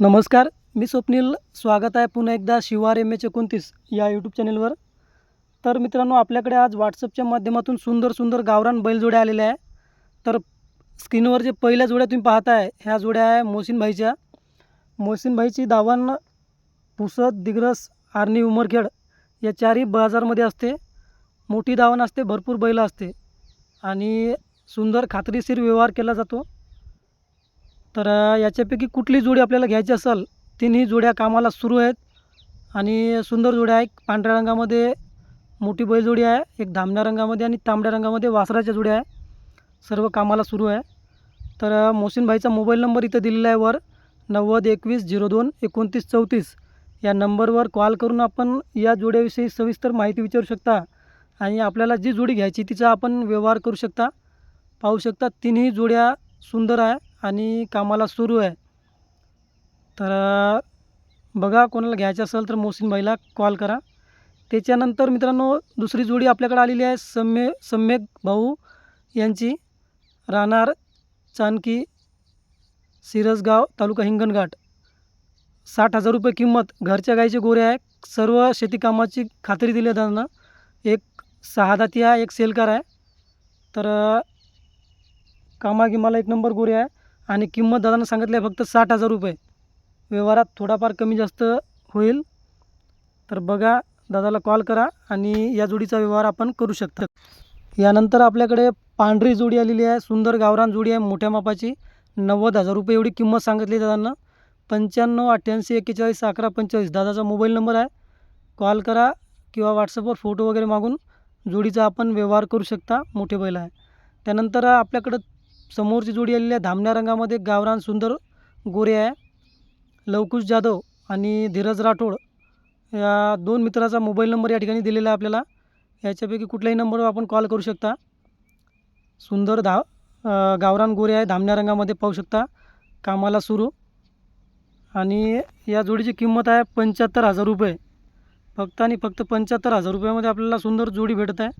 नमस्कार मी स्वप्नील. स्वागत आहे पुन्हा एकदा शिवार एम एच एकोणतीस या यूट्यूब चॅनेलवर तर मित्रांनो आपल्याकडे आज व्हॉट्सअपच्या माध्यमातून सुंदर सुंदर गावरान बैलजोड्या आलेल्या आहे. तर स्क्रीनवर जे पहिल्या जोड्या तुम्ही पाहताय ह्या जोड्या आहे मोहसिनभाईच्या मोहसिनभाईची दावण पुसद दिग्रस आर्नी उमरखेड या चारही बाजारमध्ये असते. मोठी दावण असते भरपूर बैलं असते. आणि सुंदर खात्रीशीर व्यवहार केला जातो. तर याच्यापैकी कुठली जोडी आपल्याला घ्यायची असेल तिन्ही जोड्या कामाला सुरू आहेत. आणि सुंदर जोड्या आहे एक पांढऱ्या रंगामध्ये मोठी बैलजोडी आहे एक धामण्या रंगामध्ये आणि तांबड्या रंगामध्ये वासराच्या जोड्या आहे. सर्व कामाला सुरू आहे. तर अ, मोहसिनभाईचा मोबाईल नंबर इथं दिलेला आहे वर. नव्वद एकवीस झिरो दोन एकोणतीस चौतीस. या नंबरवर कॉल करून आपण या जोड्याविषयी सविस्तर माहिती विचारू शकता. आणि आपल्याला जी जोडी घ्यायची तिचा आपण व्यवहार करू शकता. पाहू शकता तिन्ही जोड्या सुंदर आहे. आणि कामाला सुरू आहे. तर बघा कोणाला घ्यायचं असेल तर मोहसिनबाईला कॉल करा. त्याच्यानंतर मित्रांनो दुसरी जोडी आपल्याकडे आलेली आहे सम्य सम्यक भाऊ यांची. राहणार चानकी सिरसगाव तालुका हिंगणघाट. साठ हजार रुपये किंमत घरच्या गाईचे गोरे आहे. सर्व शेती कामाची खात्री दिली त्यांना. एक सहा दाती आहे एक सेलकार आहे. तर अ, कामागिमाला एक नंबर गोरे आहे. आणि किंमत दादानं सांगितली आहे फक्त साठ हजार रुपये. व्यवहारात थोडाफार कमी जास्त होईल. तर बघा दादाला कॉल करा आणि या जोडीचा व्यवहार आपण करू शकता. यानंतर आपल्याकडे पांढरी जोडी आलेली आहे सुंदर गावरान जोडी आहे मोठ्या मापाची. नव्वद हजार रुपये एवढी किंमत सांगितली दादांना. पंच्याण्णव अठ्ठ्याऐंशी एक्केचाळीस अकरा पंचेचाळीस दादाचा मोबाईल नंबर आहे. कॉल करा किंवा व्हॉट्सअपवर फोटो वगैरे मागून जोडीचा आपण व्यवहार करू शकता मोठे बैल आहे. त्यानंतर आपल्याकडं समोरची जोडी आलेली आहे. धामण्या रंगामध्ये गावरान सुंदर गोरे आहे. लवकुश जाधव आणि धीरज राठोड या दोन मित्राचा मोबाईल नंबर या ठिकाणी दिलेला आहे आपल्याला. याच्यापैकी कुठल्याही नंबरवर आपण कॉल करू शकता. सुंदर धाव गावरान गोरे आहे. धामण्या रंगामध्ये पाहू शकता. कामाला सुरू. आणि या जोडीची किंमत आहे पंच्याहत्तर हजार रुपये. फक्त आणि फक्त पंच्याहत्तर हजार रुपयामध्ये आपल्याला सुंदर जोडी भेटत आहे.